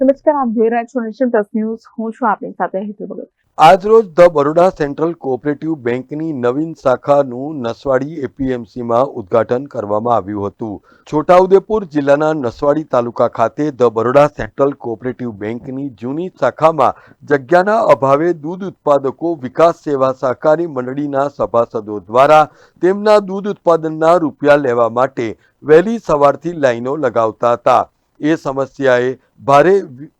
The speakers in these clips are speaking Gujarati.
નમસ્કાર, આપ જોઈ રહ્યા છો નેશન પ્લસ ન્યૂઝ. હું છું આપની સાથે હેતુ ભગત. આજરોજ ધ બરોડા સેન્ટ્રલ કોઓપરેટિવ બેંકની નવીન શાખાનું નસવાડી એપીએમસીમાં ઉદ્ઘાટન કરવામાં આવ્યું હતું. છોટાઉદેપુર જિલ્લાના નસવાડી તાલુકા ખાતે ધ બરોડા સેન્ટ્રલ કોઓપરેટિવ બેંકની જૂની શાખામાં જગ્યાના અભાવે દૂધ ઉત્પાદકો વિકાસ સેવા સહકારી મંડળીના સભાસદો દ્વારા તેમના દૂધ ઉત્પાદનના રૂપિયા લેવા માટે વહેલી સવારથી લાઈનો લગાવતા હતા. એ સમસ્યાએ ભારે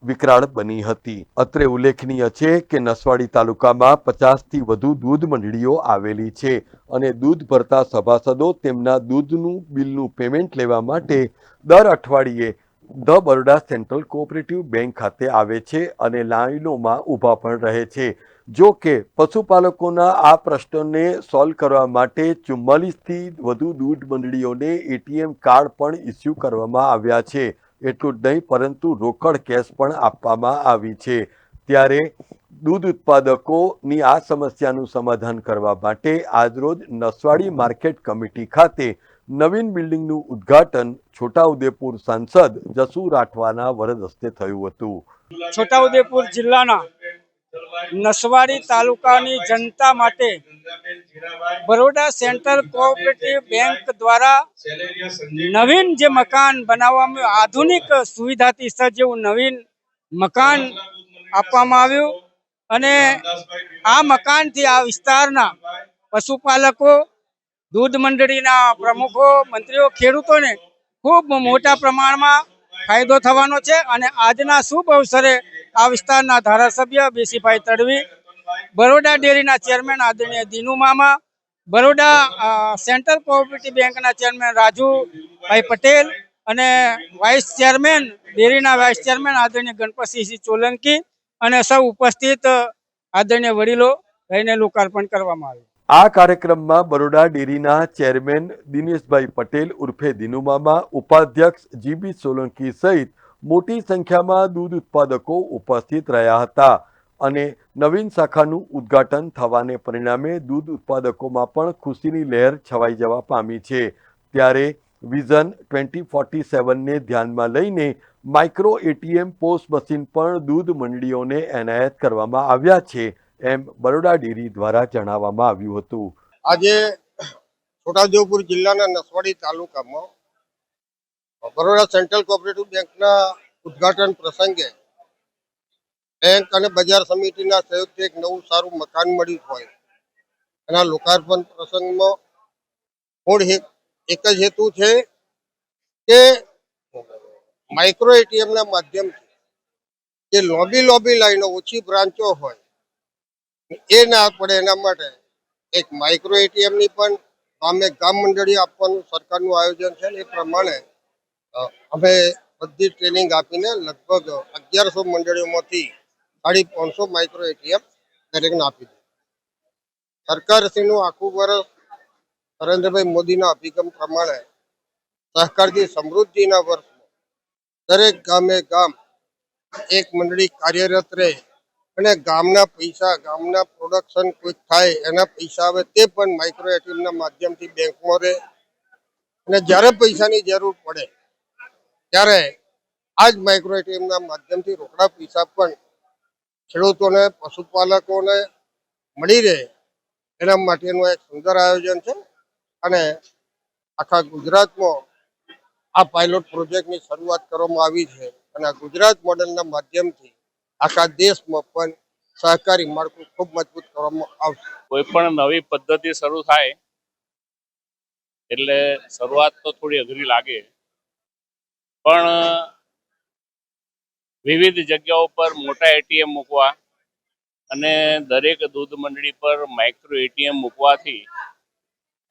વિકરાળ બની હતી. અત્રે ઉલ્લેખનીય છે કે નસવાડી તાલુકામાં પચાસથી વધુ દૂધ મંડળીઓ આવેલી છે અને દૂધ ભરતા સભાસદો તેમના દૂધનું બિલનું પેમેન્ટ લેવા માટે દર અઠવાડિયે the Baroda central cooperative bank ખાતે આવે છે અને લાઈનોમાં ઊભા પણ રહે છે. જો કે પશુપાલકોના આ પ્રશ્નને સોલ્વ કરવા માટે ચુમ્માલીસથી વધુ દૂધ મંડળીઓને એટીએમ કાર્ડ પણ ઇસ્યુ કરવામાં આવ્યા છે. એટલું જ નહીં, પરંતુ રોકડ કેશ પણ આપવામાં આવી છે. ત્યારે દૂધ ઉત્પાદકોની આ સમસ્યાનું સમાધાન કરવા માટે આજરોજ નસવાડી માર્કેટ કમિટી ખાતે નવીન બિલ્ડિંગનું ઉદ્ઘાટન છોટાઉદેપુર સાંસદ જસુ રાઠવાના વરદ હસ્તે થયું હતું. છોટાઉદેપુર જિલ્લાના નસવાડી તાલુકાની જનતા માટે બરોડા સેન્ટ્રલ કોઓપરેટિવ બેંક દ્વારા નવીન જે મકાન બનાવવામાં આધુનિક સુવિધાથી સજ્જ એવું નવીન મકાન આપવામાં આવ્યું અને આ મકાનથી આ વિસ્તારના પશુપાલકો, દૂધ મંડળીના પ્રમુખો, મંત્રીઓ, ખેડૂતોને ખૂબ મોટા પ્રમાણમાં ફાયદો થવાનો છે અને આજના શુભ અવસરે આ વિસ્તારના ધારાસભ્ય બેસીભાઈ તડવી બરોડા ડેરીના ચેરમેન આદરણીય દિનુ મામા, બરોડા સેન્ટ્રલ કોઓપરેટિવ બેંકના ચેરમેન રાજુભાઈ પટેલ અને વાઇસ ચેરમેન, ડેરીના વાઇસ ચેરમેન આદરણીય ગણપતસિંહજી સોલંકી અને સૌ ઉપસ્થિત આદરણીય વડીલો રહીને લોકાર્પણ કરવામાં આવ્યું. આ કાર્યક્રમમાં બરોડા ડેરીના ચેરમેન દિનેશભાઈ પટેલ ઉર્ફે દિનુમામા ઉપાધ્યક્ષ જીબી સોલંકી સહિત મોટી સંખ્યામાં દૂધ ઉત્પાદકો ઉપસ્થિત રહ્યા હતા. અને નવીન શાખાનું ઉદ્ઘાટન થવાને પરિણામે દૂધ ઉત્પાદકોમાં પણ ખુશીની લહેર છવાઈ જવા પામી છે. ત્યારે વિઝન ટ્વેન્ટી ફોર્ટી સેવનને ધ્યાનમાં લઈને માઇક્રો એટીએમ પોસ્ટ મશીન પણ દૂધ મંડળીઓને એનાયત કરવામાં આવ્યા છે, એમ બરોડા ડેરી દ્વારા જણાવવામાં આવ્યું હતું. આજે છોટાઉદેપુર જિલ્લાના નસવાડી તાલુકામાં બરોડા સેન્ટ્રલ કોઓપરેટિવ બેંકના ઉદ્ઘાટન પ્રસંગે બેંક અને બજાર સમિતિના સંયુક્ત એક નવું સારું મકાન મળ્યું હોય. એના લોકાર્પણ પ્રસંગમાં મૂળ એક જ હેતુ છે કે માઇક્રો એટીએમના માધ્યમથી જે લોબી લોબી લાઈનો ઓછી બ્રાન્ચો હોય, એ ના પડે એના માટે એક માઇક્રો એટીએમની પણ અમે ગામ મંડળી આપવાનું સરકારનું આયોજન છે એ પ્રમાણે અમે બધી ટ્રેનિંગ આપીને લગભગ અગિયારસો મંડળીઓમાંથી સાડી પાંચસો માઇક્રો એટીએમ દરેકને આપી દીધું સરકારશ્રીનું આખું વર્ષ નરેન્દ્રભાઈ મોદીના અભિગમ પ્રમાણે સહકારથી સમૃદ્ધિના વર્ષમાં દરેક ગામે ગામ એક મંડળી કાર્યરત રહે અને ગામના પૈસા, ગામના પ્રોડક્શન કોઈક થાય એના પૈસા આવે તે પણ માઇક્રો એટીએમના માધ્યમથી બેંકમાં રહે. અને જ્યારે પૈસાની જરૂર પડે ત્યારે આ જ માઇક્રો એટીએમના માધ્યમથી રોકડા પૈસા પણ ખેડૂતોને, પશુપાલકોને મળી રહે એના માટેનું એક સુંદર આયોજન છે અને આખા ગુજરાતમાં આ પાયલોટ પ્રોજેક્ટની શરૂઆત કરવામાં આવી છે અને આ ગુજરાત મોડેલના માધ્યમથી આખા દેશમાં પણ સહકારી માળખું ખૂબ મજબૂત કરવામાં આવશે. કોઈ પણ નવી પદ્ધતિ શરૂ થાય એટલે શરૂઆત તો થોડી અઘરી લાગે, પણ વિવિધ જગ્યાઓ પર મોટા એટીએમ મૂકવા અને દરેક દૂધ મંડળી પર માઇક્રો એટીએમ મૂકવાથી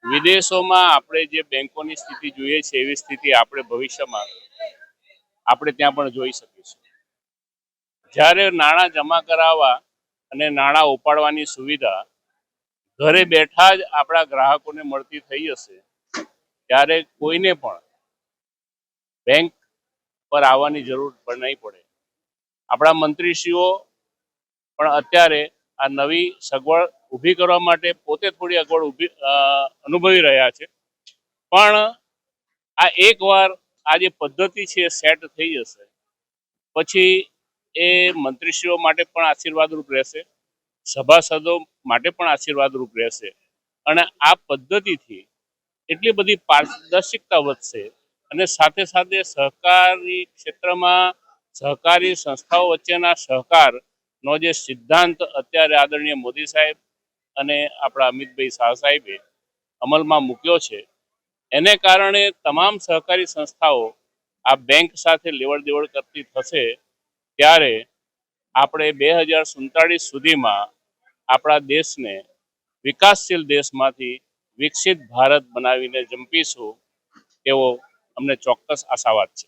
વિદેશોમાં આપણે જે બેંકોની સ્થિતિ જોઈએ છે, એવી સ્થિતિ આપણે ભવિષ્યમાં આપણે ત્યાં પણ જોઈ શકીશું. જ્યારે નાણાં જમા કરાવવા અને નાણાં ઉપાડવાની સુવિધા ઘરે બેઠા જ આપણા ગ્રાહકોને મળતી થઈ હશે, ત્યારે કોઈને પણ બેંક પર આવવાની જરૂર પણ નહીં પડે. આપણા મંત્રીશ્રીઓ પણ અત્યારે આ નવી સગવડ ઊભી કરવા માટે પોતે થોડી અગવડ ઊભી અનુભવી રહ્યા છે. પણ આ એકવાર આ જે પદ્ધતિ છે સેટ થઈ જશે. પછી એ મંત્રીશ્રીઓ માટે પણ આશીર્વાદરૂપ રહેશે. સભાસદો માટે પણ આશીર્વાદરૂપ રહેશે. અને આ પદ્ધતિથી એટલી બધી પારદર્શિકતા વધશે અને સાથે સાથે સહકારી ક્ષેત્રમાં સહકારી સંસ્થાઓ વચ્ચેના સહકારનો જે સિદ્ધાંત અત્યારે આદરણીય મોદી સાહેબ અને આપણા અમિતભાઈ શાહ સાહેબે અમલમાં મૂક્યો છે, એને કારણે તમામ સહકારી સંસ્થાઓ આ બેંક સાથે લેવડ દેવડ કરતી થશે, ત્યારે આપણે બે હજાર સુડતાળીસ સુધીમાં આપણા દેશને વિકાસશીલ દેશમાંથી વિકસિત ભારત બનાવીને જંપીશું, એવો અમને ચોક્કસ આશાવાદ છે.